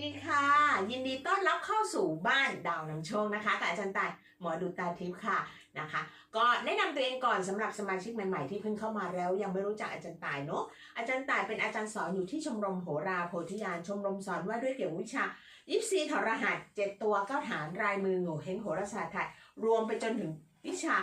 ดีค่ะ ยินดีต้อนรับเข้าสู่บ้านดาวนำโชคนะคะกับอาจารย์ตายหมอดูตาทิพย์ค่ะนะคะ ก็แนะนำตัวเองก่อนสำหรับสมาชิกใหม่ๆที่เพิ่งเข้ามาแล้ว ยังไม่รู้จักอาจารย์ตายเนาะอาจารย์ตายเป็นอาจารย์สอนอยู่ที่ชมรมโหราโพธิญาณชมรมสอนว่าด้วยเกี่ยวกับวิชายิปซีถอรหัสเจ็ดตัวเก้าฐานรายมือโง่เฮงโหราศาสตร์ไทยรวมไปจนถึงวิชา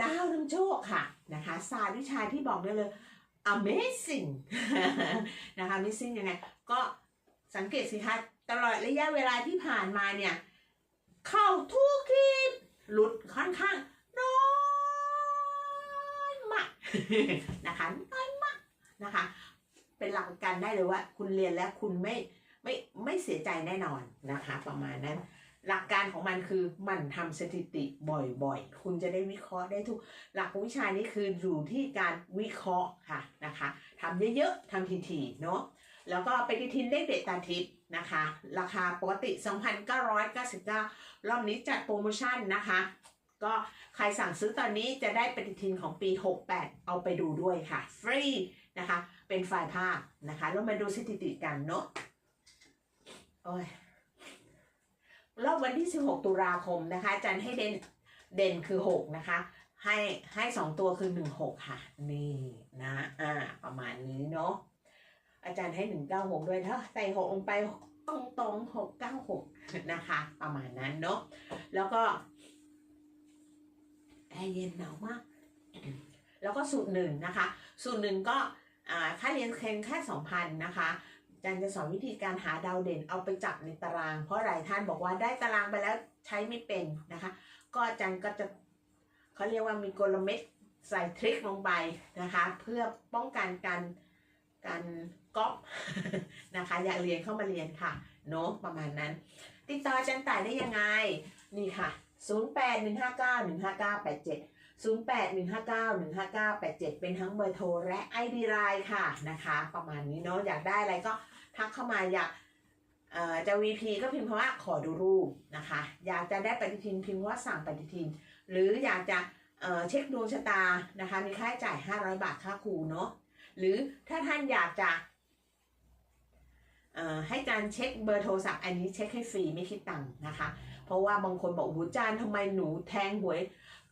ดาวนำโชคค่ะนะคะศาสตร์วิชาที่บอกได้เลย amazing นะคะ amazing ยังไงก็ สังเกตสิคะตลอดระยะเวลาที่ผ่านมาเนี่ย เข้าทุกคลิปหลุดค่อนข้างน้อยมากนะคะน้อยมากนะคะ เป็นหลักประกันได้เลยว่า คุณเรียนแล้วคุณไม่ไม่ไม่เสียใจแน่นอนนะคะ ประมาณนั้น หลักการของมันคือมันทำสถิติบ่อยๆ คุณจะได้วิเคราะห์ได้ทุก หลักวิชานี้คืออยู่ที่การวิเคราะห์ค่ะนะคะทำเยอะๆทำทีๆเนาะ แล้วก็ไปฏิทินเลขเด็ดตาทิพย์นะคะ ราคาปกติ 2,999 รอบนี้จัดโปรโมชั่นนะคะ ก็ใครสั่งซื้อตอนนี้จะได้ปฏิทินของปี 68 เอาไปดูด้วยค่ะ ฟรีนะคะ เป็นไฟล์ภาพนะคะ แล้วมาดูสถิติกันเนาะโอ้ยรอบวันที่ 16 ตุลาคมนะคะจันให้เด่นเด่นคือ 6 นะคะ ให้ให้สองตัวคือหนึ่งหกค่ะ นี่นะ อ่า ประมาณนี้เนาะ อาจารย์ให้หนึ่งเก้าหกด้วยถ้าใส่หกลงไปตรงตรงหกเก้าหกนะคะ ประมาณนั้นเนาะแล้วก็แอร์เย็นหนาวมาก แล้วก็สูตรหนึ่งนะคะ สูตรหนึ่งก็ค่าเรียนเพียงแค่สองพันนะคะอาจารย์จะสอนวิธีการหาดาวเด่นเอาไปจับในตาราง เพราะหลายท่านบอกว่าได้ตารางไปแล้วใช้ไม่เป็นนะคะ ก็อาจารย์ก็จะเขาเรียกว่ามีกลเม็ดใส่ทริคลงไปนะคะ เพื่อป้องกันการ การก๊อปนะคะ อยากเรียนเข้ามาเรียนค่ะเนาะประมาณนั้น ติดต่ออาจารย์ต่ายได้ยังไง นี่ค่ะ 0 8 1 5 9 1 5 9 8 7 0 8 1 5 9 1 5 9 8 7 เป็นทั้งเบอร์โทรและ ID ไลน์ค่ะนะคะ ประมาณนี้เนาะอยากได้อะไรก็ทักเข้ามาอยากจะ VP ก็พิมพ์คำว่าขอดูรูปนะคะ อยากจะได้ปฏิทินพิมพ์ว่าสั่งปฏิทิน หรืออยากจะเเช็คดวงชะตานะคะ มีค่าใช้จ่าย 500 บาทค่าครูเนาะ หรือถ้าท่านอยากจะเอ่อให้จานเช็คเบอร์โทรศัพท์อันนี้เช็คให้ฟรีไม่คิดตังค์นะคะ เพราะว่าบางคนบอกโอ้โหจานทำไมหนูแทงหวย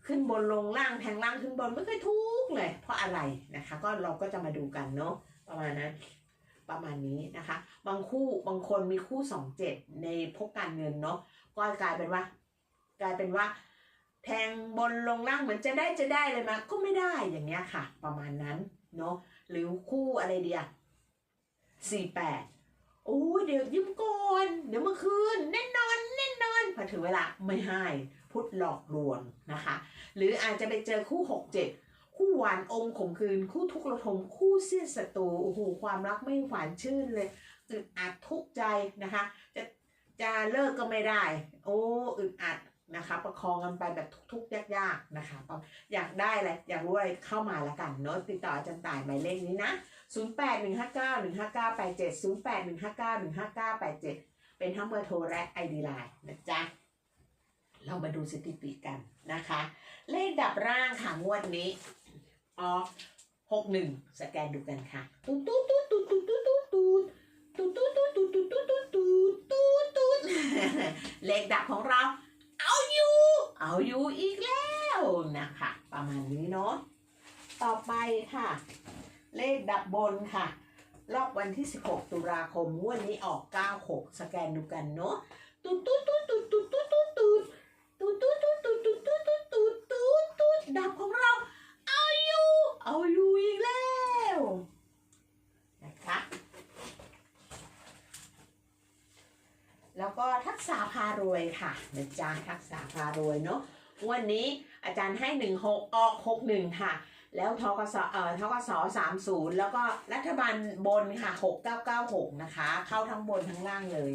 ขึ้นบนลงล่างแทงล่างขึ้นบนไม่เคยทุกเลย เพราะอะไรนะคะ ก็เราก็จะมาดูกันเนาะประมาณนั้นประมาณนี้นะคะ บางคู่บางคนมีคู่สองเจ็ดในพบการเงินเนาะก็กลายเป็นว่า กลายเป็นว่า แทงบนลงล่างเหมือนจะได้จะได้เลยมาก็ไม่ได้อย่างเงี้ยค่ะ ประมาณนั้นเนาะ หรือคู่อะไรเดียสี่แปดโอ้ยเดี๋ยวยืมก่อนเดี๋ยวเมื่อคืนแน่นอนแน่นอนพอถึงเวลาไม่ให้พุทธหลอกลวงนะคะ หรืออาจจะไปเจอคู่หกเจ็ดคู่หวานอมขมคืน คู่ทุกข์ระทมคู่เสิ้ยนศัตรูโอ้โหความรักไม่หวานชื่นเลยอึดอัดทุกใจนะคะ จะจะเลิกก็ไม่ได้ โอ้อึดอัด นะคะ ประคองกันไปแบบทุกๆ ยากๆนะคะก็อยากได้อะไรอยากรู้อะไรเข้ามาละกันเนาะติดต่ออาจารย์ต่ายหมายเลขนี้นะ 0 8 1 5 9 1 5 9 8 7 0 8 1 5 9 1 5 9 8 7 เป็นทั้งเบอร์โทรและ ID Line นะจ๊ะ เรามาดูสถิติกันนะคะ เลขดับร่างค่ะงวดนี้อ๋อหกหนึ่งสแกนดูกันค่ะตุ๊ดตุ๊ดตุ๊ดตุ๊ดตุ๊ดตุ๊ดตุ๊ดตุ๊ดตุ๊ดตุ๊ดตุ๊ดตุ๊ดตุ๊ดตุ๊ดตุ๊ดตุ๊ดตุ๊ดเลขดับของเรา เอาอยู่อีกแล้วนะคะ ประมาณนี้เนาะต่อไปค่ะ เลขดับบนค่ะ รอบวันที่ 16 ตุลาคมงวดนี้ออก 96 สแกนดูกันเนาะตุ๊ดตุ๊ดตุ๊ด แล้วก็ทักษะพารวยค่ะนะจ๊ะทักษะพารวยเนาะวันนี้อาจารย์ให้หนึ่งหกออกหกหนึ่งค่ะ แล้วทกสเอ่อทกสสามศแล้วก็รัฐบาลบนค่ะหกเก้าเก้าหกนะคะ เข้าทั้งบนทั้งล่างเลย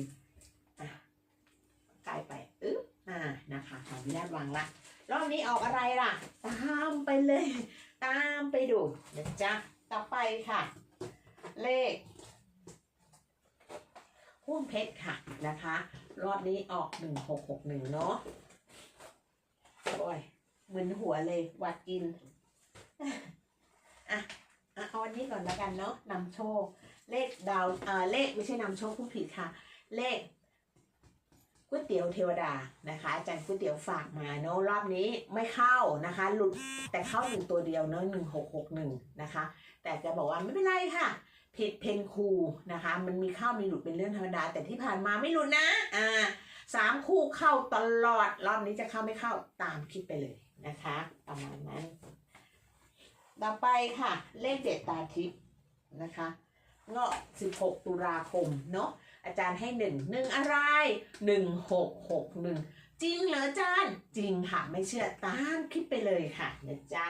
กลายไปอึ๊บอ่านะคะขออนุญาตวางละรอบนี้ออกอะไรล่ะ ตามไปเลย ตามไปดูนะจ๊ะต่อไปค่ะ เลข พ่วงเพชรค่ะนะคะ รอบนี้ออกหนึ่งหกหกหนึ่งเนาะโอ้ยหมึนหัวเลยวัดกินอะอะเอาอันนี้ก่อนแล้วกันเนาะนำโชค เลขดาวเอ่อเลขไม่ใช่นำโชคผู้ผิดค่ะ เลขก๋วยเตี๋ยวเทวดานะคะอาจารย์ก๋วยเตี๋ยวฝากมาเนอะรอบนี้ไม่เข้านะคะ หลุดแต่เข้าหนึ่งตัวเดียวเนอะหนึ่งหกหกหนึ่งนะคะ แต่จะบอกว่าไม่เป็นไรค่ะ ผิดเพนคูนะคะ มันมีเข้ามีหลุดเป็นเรื่องธรรมดา แต่ที่ผ่านมาไม่หลุดนะอ่าสามคู่เข้าตลอด รอบนี้จะเข้าไม่เข้าตามคิดไปเลยนะคะ ประมาณนั้น ต่อไปค่ะ เลขเจ็ดตาทิพย์นะคะเงาะ16 ตุลาคมเนาะอาจารย์ให้หนึ่งหนึ่งอะไรหนึ่งหกหกหนึ่งจริงเหรออาจารย์ จริงค่ะ ไม่เชื่อตามคลิปไปเลยค่ะนะจ๊ะ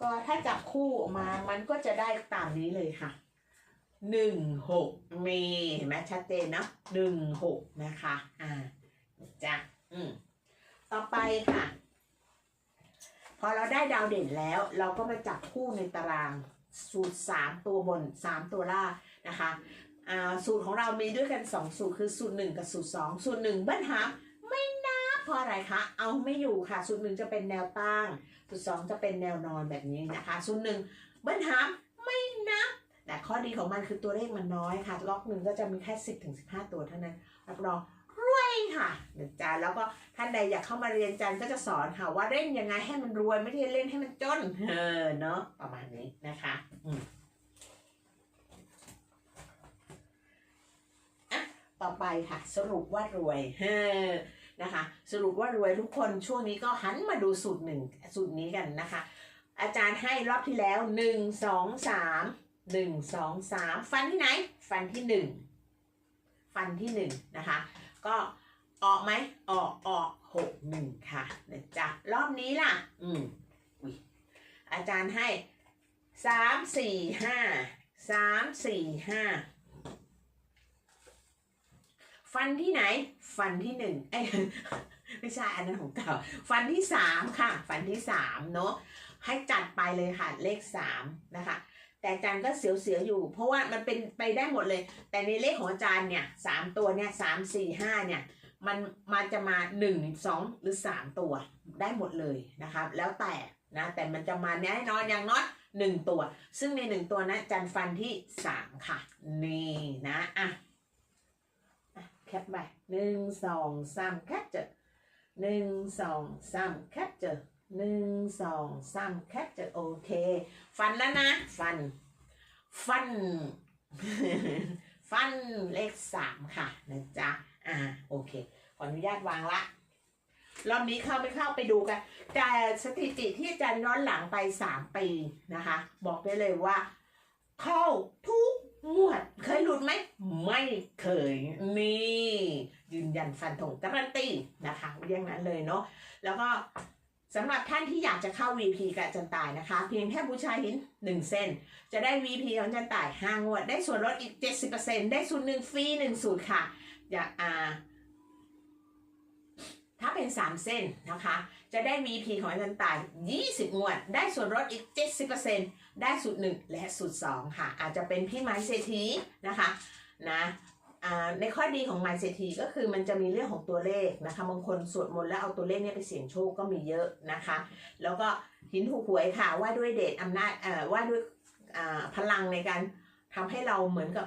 ก็ถ้าจับคู่ออกมามันก็จะได้ตามนี้เลยค่ะหนึ่งหกมีเห็นไหมชัดเจนเนาะหนึ่งหกนะคะ อ่าจ๊ะอืมต่อไปค่ะ พอเราได้ดาวเด่นแล้ว เราก็มาจับคู่ในตารางสูตร3ตัวบน3ตัวล่างนะคะ อ่า สูตรของเรามีด้วยกัน2สูตรคือสูตร1กับสูตร2สูตร1เบิ้ลหา เพราะอะไรคะ เอาไม่อยู่ค่ะสูตร1จะเป็นแนวตั้งสูตร2จะเป็นแนวนอนแบบนี้นะคะสูตร1เบิ้ลหามไม่นับแต่ข้อดีของมันคือตัวเลขมันน้อยค่ะ ล็อกหนึ่งก็จะมีแค่ 10ถึง15 ตัวเท่านั้นรับรองรวยค่ะเดี๋ยวจาแล้วก็ท่านใดอยากเข้ามาเรียนจันก็จะสอนค่ะว่าเล่นยังไงให้มันรวยไม่ใช่เล่นให้มันจนเออเนาะประมาณนี้นะคะอืมอะต่อไปค่ะ สรุปว่ารวยเฮ้อ นะคะ สรุปว่ารวยทุกคนช่วงนี้ก็หันมาดูสูตรหนึ่งสูตรนี้กันนะคะ อาจารย์ให้รอบที่แล้วหนึ่งสองสามหนึ่งสองสามฟันที่ไหน ฟันที่หนึ่งฟันที่หนึ่งนะคะ ก็ออกไหมออกออกหกหนึ่งค่ะนะจ๊ะรอบนี้ล่ะ อืมอุ๊ยอาจารย์ให้สามสี่ห้าสามสี่ห้า ฟันที่ไหน ฟันที่หนึ่งเอ้ยไม่ใช่อันนั้นของเก่า ฟันที่สามค่ะ ฟันที่สามเนาะให้จัดไปเลยค่ะเลขสามนะคะ แต่อาจารย์ก็เสียวๆอยู่ เพราะว่ามันเป็นไปได้หมดเลย แต่ในเลขของอาจารย์เนี่ยสามตัวเนี่ยสามสี่ห้าเนี่ยมันมันจะมาหนึ่งสองหรือสามตัวได้หมดเลยนะครับแล้วแต่นะแต่มันจะมาแน่นอนอย่างน้อยหนึ่งตัว ซึ่งในหนึ่งตัวนะจันฟันที่สามค่ะ นี่นะอะ แคปไปหนึ่งสองสามแคปเจอหนึ่งสองสามแคปเจอหนึ่งสองสามแคปเจอโอเค ฟันแล้วนะ ฟัน ฟัน ฟันเลขสามค่ะนะจ๊ะอ่าโอเค ขออนุญาตวางละรอบนี้เข้าไม่เข้าไปดูกัน แต่สถิติที่อาจารย์ย้อนหลังไปสามปีนะคะ บอกได้เลยว่า เข้าทุก งวด เคยหลุดไหม ไม่เคยนี่ยืนยันฟันธงการันตีนะคะเรื่องนั้นเลยเนาะแล้วก็สำหรับท่านที่อยากจะเข้า VP กับจันตายนะคะ เพียงแค่บูชาหินหนึ่งเส้น จะได้ VP ของจันตายห้างวด ได้ส่วนลดอีก 70%ได้สูตรหนึ่งฟรีหนึ่งสูตรค่ะ อยากอ่า ถ้าเป็น 3 เส้นนะคะ จะได้ VP ของอาจารย์ต่าย 20 งวด ได้ส่วนลดอีก 70%ได้สูตร 1 และสูตร 2 ค่ะ อาจจะเป็นพี่ไม้เศรษฐีนะคะนะในข้อดีของไม้เศรษฐีก็คือมันจะมีเรื่องของตัวเลขนะคะบางคนสวดมนต์แล้วเอาตัวเลขเนี่ยไปเสี่ยงโชคก็มีเยอะนะคะ แล้วก็หินถูกหวยค่ะว่าด้วยเดชอำนาจว่าด้วยพลังในการทำให้เราเหมือนกับ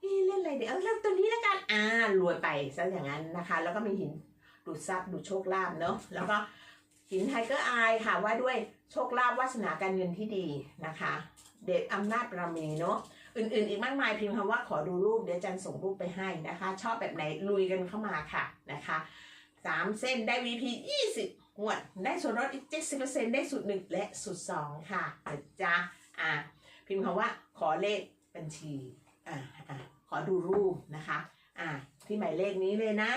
เเล่นอะไรเดี๋ยวเล่นตัวนี้แล้วกันอ่ารวยไปซะอย่างนั้นนะคะ แล้วก็มีหิน ดูดทรัพย์ดูดโชคลาภเนาะแล้วก็หินไทเกอร์อายค่ะว่าด้วยโชคลาภวาสนาการเงินที่ดีนะคะ เดชอำนาจบารมีเนาะอื่นๆ อีกมากมายพิมพ์คำว่าขอดูรูปเดี๋ยวจันส่งรูปไปให้นะคะ ชอบแบบไหนลุยกันเข้ามาค่ะนะคะสามเส้นได้ VP 20งวด ได้ส่วนลดอีก 70%ได้สูตรหนึ่งและสูตรสองค่ะนะจ๊ะอ่าพิมพ์คำว่าขอเลขบัญชีอ่าอ่าขอดูรูปนะคะอ่าที่หมายเลขนี้เลยนะ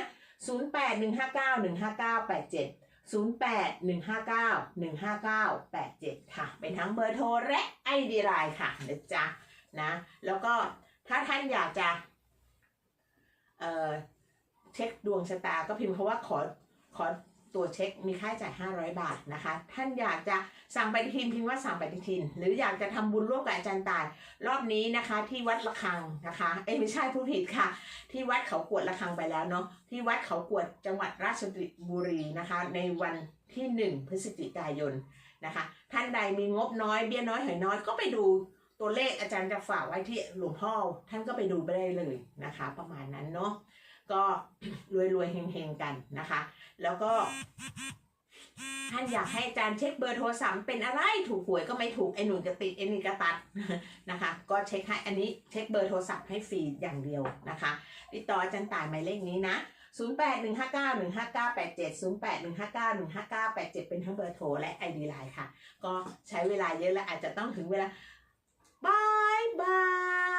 0 8 1 5 9 1 5 9 8 7 0 8 1 5 9 1 5 9 8 7 ค่ะ เป็นทั้งเบอร์โทรและไอดีไลน์ค่ะนะจ๊ะนะ แล้วก็ถ้าท่านอยากจะเอ่อเช็คดวงชะตาก็พิมพ์คาว่าขอขอ ตัวเช็คมีค่าใช้จ่าย 500 บาทนะคะ ท่านอยากจะสั่งปฏิทินพิมพ์ว่าสั่งปฏิทิน หรืออยากจะทำบุญร่วมกับอาจารย์ตายรอบนี้นะคะ ที่วัดระฆังนะคะเอ้ไม่ใช่ผู้ผิดค่ะ ที่วัดเขากวดระฆังไปแล้วเนาะที่วัดเขากวดจังหวัดราชบุรีนะคะ ในวันที่ 1 พฤศจิกายนนะคะ ท่านใดมีงบน้อยเบี้ยน้อยหอยน้อยก็ไปดูตัวเลขอาจารย์จะฝากไว้ที่หลวงพ่อท่านก็ไปดูไปได้เลยนะคะ ประมาณนั้นเนาะ ก็รวยรวยๆเฮงๆกันนะคะ แล้วก็ท่านอยากให้อาจารย์เช็คเบอร์โทรศัพท์เป็นอะไรถูกหวยก็ไม่ถูกไอ้หนุนกระติดไอ้นี่กระตัดนะคะ ก็เช็คให้อันนี้เช็คเบอร์โทรศัพท์ให้ฟรีอย่างเดียวนะคะติดต่ออาจารย์ต่ายหมายเลขนี้นะ 0 8 1 5 9 1 5 9 8 7 0 8 1 5 9 1 5 9 8 7 เป็นทั้งเบอร์โทรและ ID ไลน์ค่ะ ก็ใช้เวลาเยอะแล้วอาจจะต้องถึงเวลาบายบา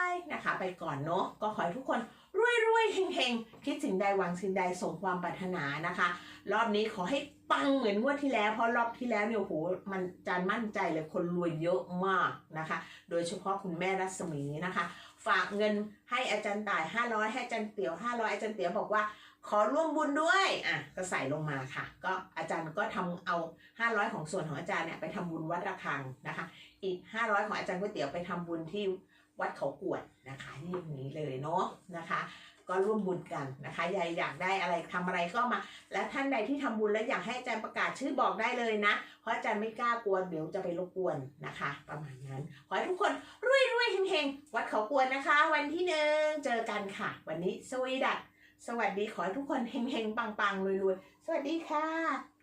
ยนะคะ ไปก่อนเนาะก็ขอให้ทุกคน รวยรวยๆเฮงเฮงๆคิดสิ่งใดหวังสิ่งใดสมความปรารถนานะคะ รอบนี้ขอให้ปังเหมือนงวดที่แล้ว เพราะรอบที่แล้วเนี่ยโอ้โหมันจานมั่นใจเลยคนรวยเยอะมากนะคะ โดยเฉพาะคุณแม่รัศมีนะคะ ฝากเงินให้อาจารย์ต่าย 500 ให้อาจารย์เตี๋ยว 500 อาจารย์เตี๋ยวบอกว่าขอร่วมบุญด้วยอะก็ใส่ลงมาค่ะ ก็อาจารย์ก็ทำเอา 500 ของส่วนของอาจารย์เนี่ยไปทำบุญวัดระฆังนะคะ อีก 500 ของอาจารย์ก๋วยเตี๋ยวไปทำบุญที่ วัดเขากวดนะคะนี่นี้เลยเนาะนะคะ ก็ร่วมบุญกันนะคะยายอยากได้อะไรทำอะไรก็มา และท่านใดที่ทำบุญแล้วอยากให้อาจารย์ประกาศชื่อบอกได้เลยนะ เพราะอาจารย์ไม่กล้ากวนเดี๋ยวจะไปรบกวนนะคะ ประมาณนั้นขอให้ทุกคนรวยรวยๆเฮงๆวัดเขากวนนะคะ วันที่หนึ่งเจอกันค่ะ วันนี้สวีดัตสวัสดีขอให้ทุกคนเฮงๆปังๆรวยๆสวัสดีค่ะ